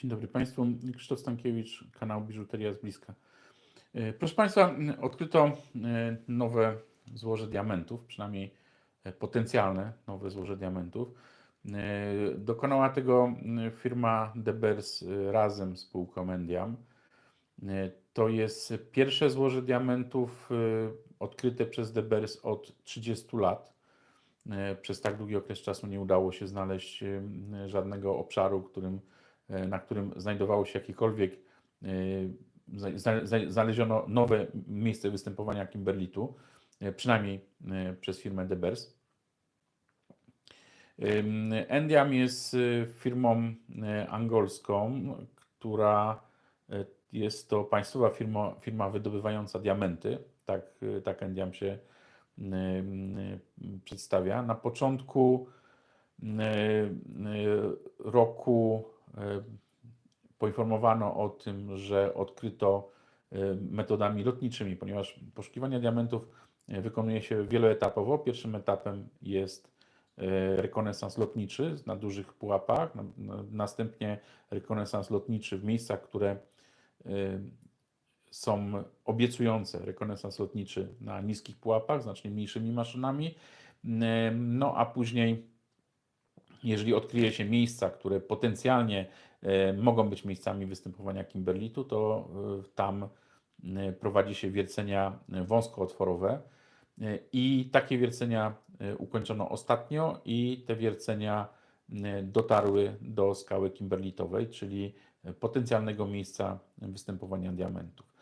Dzień dobry Państwu. Krzysztof Stankiewicz, kanał Biżuteria z bliska. E, Proszę Państwa, odkryto e, nowe złoże diamentów, przynajmniej e, potencjalne nowe złoże diamentów. Dokonała tego firma De Beers e, razem z spółką Endiam. To jest pierwsze złoże diamentów odkryte przez De Beers od 30 lat. Przez tak długi okres czasu nie udało się znaleźć żadnego obszaru, którym, na którym znajdowało się jakiekolwiek, e, zna- zna- zna- znaleziono nowe miejsce występowania kimberlitu, e, przynajmniej e, przez firmę De Beers. Ym, Endiam jest firmą angolską, która jest to państwowa firma, firma wydobywająca diamenty. Tak, tak Endiam się przedstawia. Na początku roku poinformowano o tym, że odkryto y, metodami lotniczymi, ponieważ poszukiwania diamentów y, wykonuje się wieloetapowo. Pierwszym etapem jest rekonesans lotniczy na dużych pułapach, na- na- następnie rekonesans lotniczy w miejscach, które są obiecujące, rekonesans lotniczy na niskich pułapach, znacznie mniejszymi maszynami, no a później jeżeli odkryje się miejsca, które potencjalnie e, mogą być miejscami występowania kimberlitu, to e, tam e, prowadzi się wiercenia wąskootworowe i takie wiercenia ukończono ostatnio i te wiercenia dotarły do skały kimberlitowej, czyli potencjalnego miejsca występowania diamentów.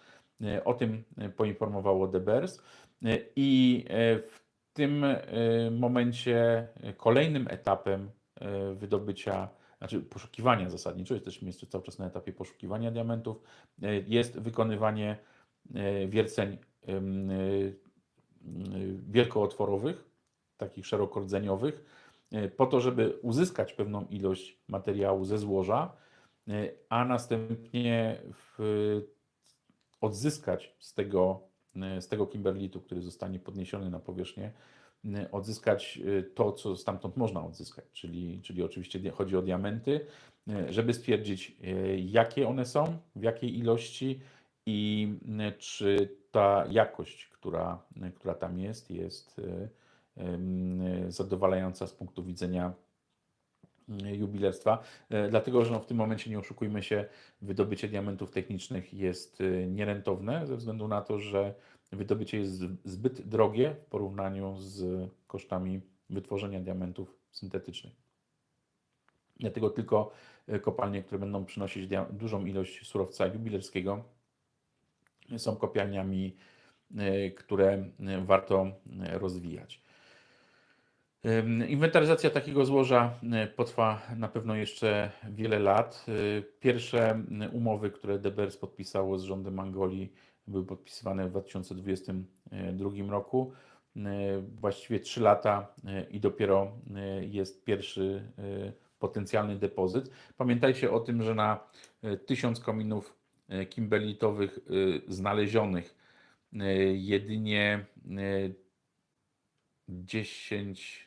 O tym poinformowało De Beers E, i w tym momencie kolejnym etapem wydobycia, znaczy poszukiwania zasadniczo, jesteśmy jeszcze cały czas na etapie poszukiwania diamentów, e, jest wykonywanie e, wierceń e, wielkootworowych, takich szerokordzeniowych, e, po to, żeby uzyskać pewną ilość materiału ze złoża, e, a następnie w, odzyskać z tego, e, z tego kimberlitu, który zostanie podniesiony na powierzchnię, e, odzyskać e, to, co stamtąd można odzyskać, czyli, czyli oczywiście chodzi o diamenty, e, żeby stwierdzić, e, jakie one są, w jakiej ilości i e, czy ta jakość, która, e, która tam jest, jest e, e, zadowalająca z punktu widzenia e, jubilerstwa, e, dlatego że no, w tym momencie, nie oszukujmy się, wydobycie diamentów technicznych jest e, nierentowne ze względu na to, że wydobycie jest zbyt drogie w porównaniu z kosztami wytworzenia diamentów syntetycznych. Dlatego tylko e, kopalnie, które będą przynosić dużą ilość surowca jubilerskiego, są kopalniami, które warto rozwijać. Inwentaryzacja takiego złoża y, potrwa na pewno jeszcze wiele lat. Y, Pierwsze y, umowy, które De Beers podpisało z rządem Angolii, były podpisywane w 2022 roku. Właściwie 3 lata i dopiero jest pierwszy potencjalny depozyt. Pamiętajcie o tym, że na y, 1000 kominów kimberlitowych znalezionych jedynie y, 10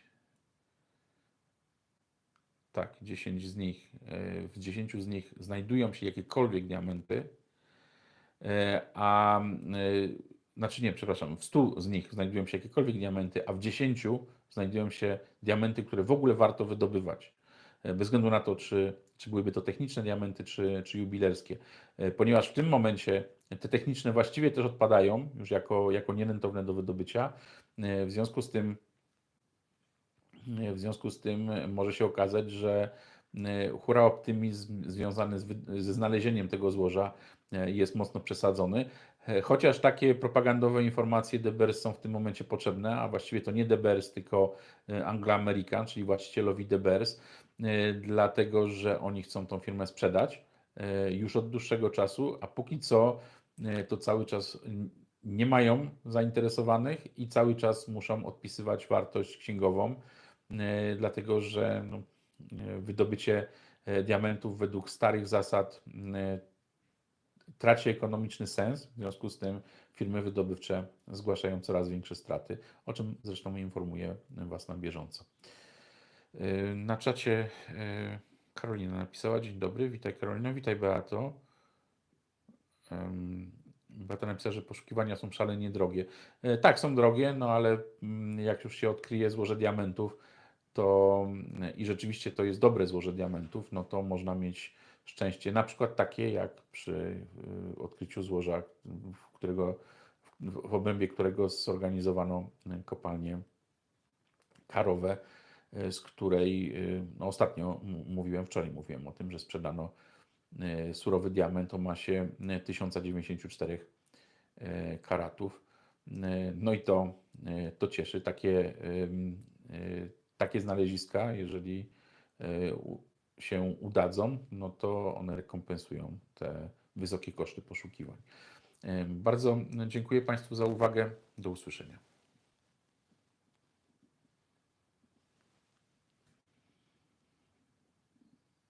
tak, 10 z nich, e, w 10 z nich znajdują się jakiekolwiek diamenty, e, a e, znaczy nie, przepraszam, w 100 z nich znajdują się jakiekolwiek diamenty, a w 10 znajdują się diamenty, które w ogóle warto wydobywać. Bez względu na to, czy, czy byłyby to techniczne diamenty, czy, czy jubilerskie. Ponieważ w tym momencie te techniczne właściwie też odpadają już jako, jako nierentowne do wydobycia. W związku z tym w związku z tym może się okazać, że e, hura optymizm związany z, ze znalezieniem tego złoża e, jest mocno przesadzony. E, Chociaż takie propagandowe informacje De Beers są w tym momencie potrzebne, a właściwie to nie De Beers, tylko e, Anglo American, czyli właścicielowi e, dlatego że oni chcą tą firmę sprzedać e, już od dłuższego czasu, a póki co e, to cały czas nie mają zainteresowanych i cały czas muszą odpisywać wartość księgową e, dlatego że no, e, wydobycie e, diamentów według starych zasad e, traci ekonomiczny sens. W związku z tym firmy wydobywcze zgłaszają coraz większe straty, o czym zresztą informuję Was na bieżąco. E, Na czacie e, Karolina napisała, dzień dobry, witaj Karolina, witaj Beato. Beata napisała, że poszukiwania są szalenie drogie. E, Tak, są drogie, no ale mm, jak już się odkryje złoże diamentów, to i rzeczywiście to jest dobre złoże diamentów, no to można mieć szczęście. Na przykład takie jak przy y, odkryciu złoża, w którego, w obrębie którego zorganizowano y, kopalnię karowe, y, z której no ostatnio mówiłem, wczoraj mówiłem o tym, że sprzedano surowy diament o masie y, 1094 y, karatów. No i to, to cieszy. Takie, takie znaleziska, jeżeli u- się udadzą, no to one rekompensują te wysokie koszty poszukiwań. Y, Bardzo dziękuję Państwu za uwagę. Do usłyszenia.